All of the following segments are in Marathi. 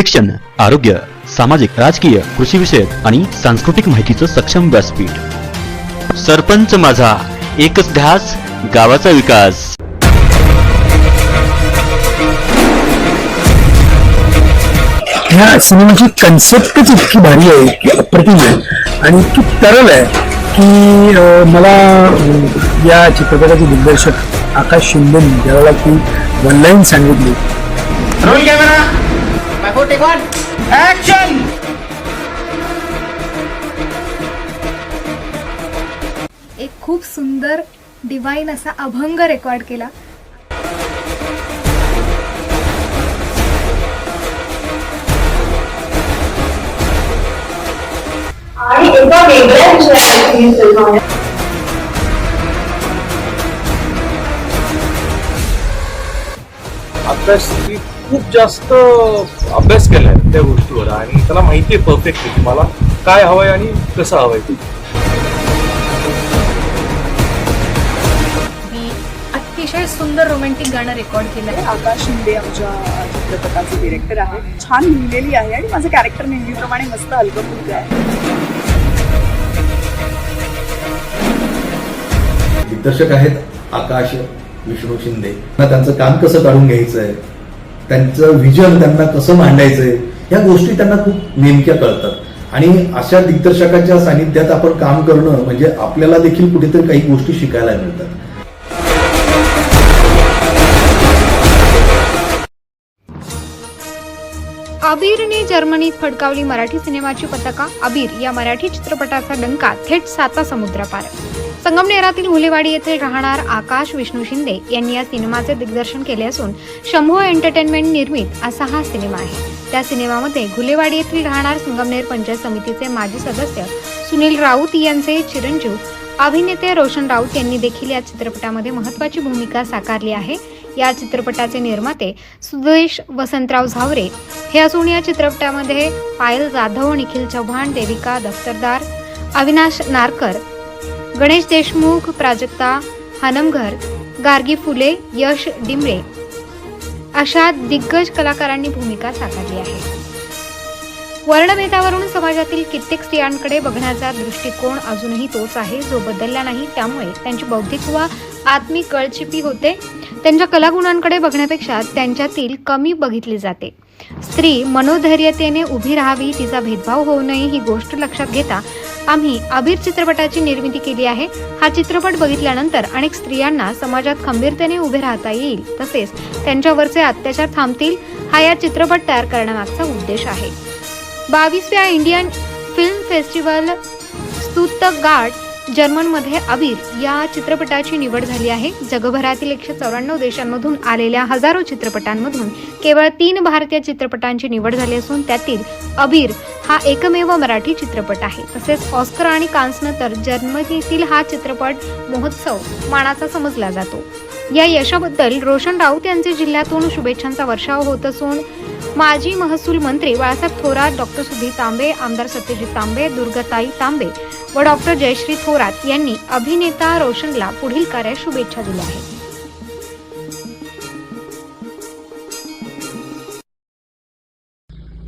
शिक्षण आरोग्य सामाजिक राजकीय कृषी विषयक आणि सांस्कृतिक माहितीचं सक्षम व्यासपीठ. सरपंच माझा एकच ध्यास गावाचा विकास. ह्या सिनेमाची कन्सेप्टच इतकी भारी आहे इतकी अप्रतिम आहे. आणि इतकी तरल आहे की मला या चित्रपटाचे दिग्दर्शक आकाश शिंदे ज्यावेळेला ती वन लाईन सांगितली. एक खूप सुंदर डिवाईन असा अभंग रेकॉर्ड केला. आणि एका वेगळ्या विषयाची फिल्म आहे अभ्यासची खूप जास्त अभ्यास केलाय त्या गोष्टीवर आणि त्याला माहिती आहे परफेक्टली की मला काय हवंय आणि कसं हवंय. ते मी अतिशय सुंदर रोमॅन्टिक गाणं रेकॉर्ड केलंय. आकाश शिंदे आमच्या चित्रपटाचे डिरेक्टर आहेत छान लिहिलेली आहे आणि माझं कॅरेक्टर नेहमीप्रमाणे मस्त हलकं फुलकं आहे. दिग्दर्शक आहेत आकाश विष्णू शिंदे. त्यांचं काम कसं काढून घ्यायचंय? त्यांचं व्हिजन त्यांना कसं मांडायचंय? ह्या गोष्टी त्यांना खूप नेमक्या कळतात. आणि अशा दिग्दर्शकाच्या सानिध्यात आपण काम करणं म्हणजे आपल्याला देखील कुठेतरी काही गोष्टी शिकायला मिळतात. अबीरने जर्मनीत फडकावली मराठी सिनेमाची पताका. अबीर या मराठी चित्रपटाचा डंका थेट साता समुद्रापार. संगमनेरातील हुलेवाडी येथे राहणार आकाश विष्णू शिंदे यांनी या सिनेमाचे दिग्दर्शन केले असून शंभो एंटरटेनमेंट निर्मित असा हा सिनेमा आहे. त्या सिनेमामध्ये घुलेवाडी येथील राहणार संगमनेर पंचायत समितीचे माजी सदस्य सुनील राऊत यांचे चिरंजीव अभिनेते रोशन राऊत यांनी देखील या चित्रपटामध्ये महत्वाची भूमिका साकारली आहे. या चित्रपटाचे निर्माते सुदेश वसंतराव झावरे. हे असून या चित्रपटामध्ये पायल जाधव निखिल चव्हाण देविका दफ्तरदार अविनाश नारकर गणेश देशमुख प्राजक्ता हानमघर गार्गी फुले यश डिमरे अशा दिग्गज कलाकारांनी भूमिका साकारली आहे. वर्णभेदावरून समाजातील कित्येक स्त्रियांकडे बघण्याचा दृष्टिकोन अजूनही तोच आहे जो बदलला नाही त्यामुळे त्यांची बौद्धिक व आत्मिक कळचिपी होते. त्यांच्या कलागुणांकडे बघण्यापेक्षा त्यांच्यातील कमी बघितली जाते. स्त्री मनोधैर्यतेने उभी राहावी तिचा भेदभाव होऊ नये ही गोष्ट लक्षात घेता आम्ही अबीर चित्रपटाची निर्मिती केली आहे. हा चित्रपट बघितल्यानंतर अनेक स्त्रियांना समाजात खंबीरतेने उभे राहता येईल. तसेच त्यांच्यावरचे अत्याचार थांबतील हा या चित्रपट तयार करण्यामागचा उद्देश आहे. बावीसव्या इंडियन फिल्म फेस्टिवल स्तुतगार्ड जर्मनमध्ये अबीर या चित्रपटाची निवड झाली आहे. जगभरातील एकशे चौऱ्याण्णव देशांमधून आलेल्या हजारो चित्रपटांमधून केवळ तीन भारतीय चित्रपटांची निवड झाली असून त्यातील अबीर हा एकमेव मराठी चित्रपट आहे. तसेच ऑस्कर आणि कान्सनंतर जर्मनीतील हा चित्रपट महोत्सव मानाचा समजला जातो. या यशाबद्दल रोशन राऊत यांचे जिल्ह्यातून शुभेच्छांचा वर्षाव होत असून माजी महसूल मंत्री बाळासाहेब थोरात डॉक्टर सुधीर तांबे आमदार सत्यजित तांबे दुर्गताई तांबे व डॉक्टर जयश्री थोरात यांनी अभिनेता रोशनला पुढील कार्यात शुभेच्छा दिल्या आहेत.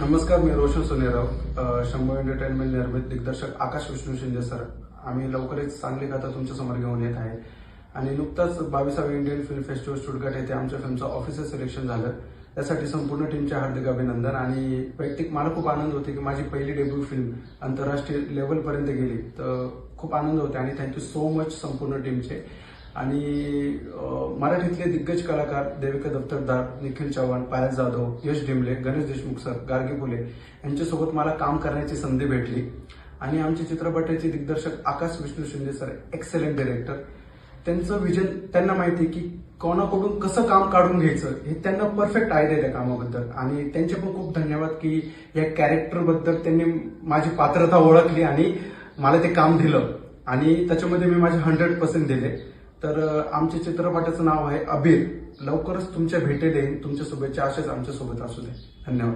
नमस्कार मी रोशन सोनेराव शंभू शंभर एंटरटेनमेंट निर्मित दिग्दर्शक आकाश विष्णू शिंदे सर. आम्ही लवकरच चांगली कथा तुमच्यासमोर घेऊन येत आहे. आणि नुकताच बावीसावे इंडियन फिल्म फेस्टिवल स्टुटगाट येथे आमच्या फिल्मचं ऑफिसर सिलेक्शन झालं. त्यासाठी संपूर्ण टीमचे हार्दिक अभिनंदन. आणि वैयक्तिक मला खूप आनंद होते की माझी पहिली डेब्यू फिल्म आंतरराष्ट्रीय लेवलपर्यंत गेली. तर खूप आनंद होते आणि थँक्यू सो मच संपूर्ण टीमचे आणि मराठीतले दिग्गज कलाकार देविका दफ्तरदार निखिल चव्हाण पायल जाधव यश डिमले गणेश देशमुख सर गार्गी फुले यांच्यासोबत मला काम करण्याची संधी भेटली. आणि आमचे चित्रपटाचे दिग्दर्शक Akash Vishnu Shinde sir excellent director त्यांचं विजन त्यांना माहिती आहे की कोणाकडून कसं काम काढून घ्यायचं हे त्यांना परफेक्ट आयडिया आहे त्या कामाबद्दल. आणि त्यांचे पण खूप धन्यवाद की या कॅरेक्टरबद्दल त्यांनी माझी पात्रता ओळखली आणि मला ते काम दिलं. आणि त्याच्यामध्ये मी माझे हंड्रेड पर्सेंट दिले. तर आमच्या चित्रपटाचं नाव आहे अबीर. लवकरच तुमच्या भेटेल येईन तुमच्या शुभेच्छा अशाच आमच्यासोबत असू दे. धन्यवाद.